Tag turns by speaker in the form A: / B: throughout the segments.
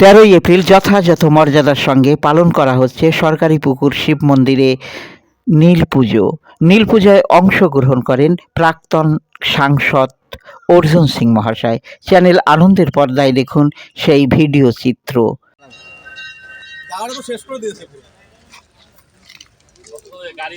A: তেরোই এপ্রিল যথাযথ মর্যাদার সঙ্গে পালন করা হচ্ছে সরকারি পুকুর শিব মন্দিরে নীল পুজো। নীল পূজায় অংশগ্রহণ করেন প্রাক্তন সাংসদ অর্জুন সিং মহাশয়। চ্যানেল আনন্দের পর্দায় দেখুন সেই ভিডিও চিত্র।
B: গাড়ি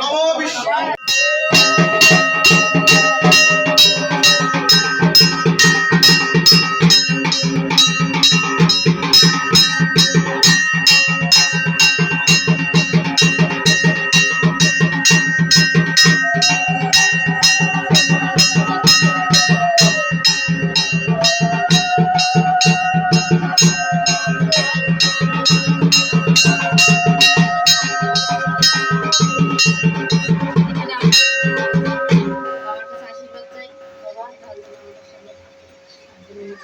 C: নম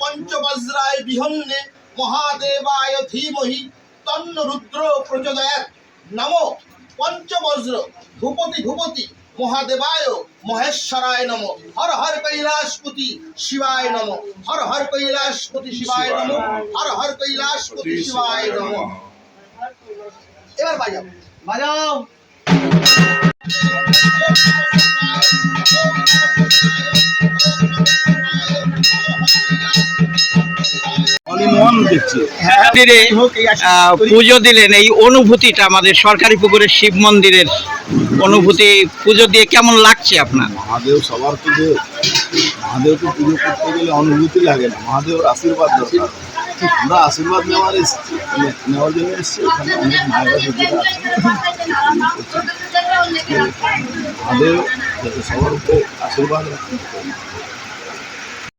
C: পঞ্চবজ্রায় বিহন্নে মহাদেবায় ধীমহি তন্ন রুদ্র প্রচোদয়াৎ। নম পঞ্চবজ্র, ভূপতি ভূপতি, মহাদেবায় মহেশ্বরায় নম। হর হর কৈলাসপতি শিবায় নম। হর হর কৈলাসপতি শিবায় নম। হর হর কৈলাসপতি শিবায় নম। এবার বাজাও। বাজাও।
A: মন্দিরে পুজো দিলেন এই অনুভূতিটা আমাদের সরকারি পুকুরের শিব মন্দিরের অনুভূতি পুজো দিয়ে কেমন লাগছে আপনার?
D: মহাদেব সবার পুজো মহাদেবকে পুজো করতে গেলে অনুভূতি লাগে না মহাদেবের আশীর্বাদ দরকার। আমরা আশীর্বাদ নেওয়ার এসেছি নেওয়ার জন্য এসেছি এখানে অনেক মায়েরা দিদিরা আছে মহাদেব সবার উপরে আশীর্বাদ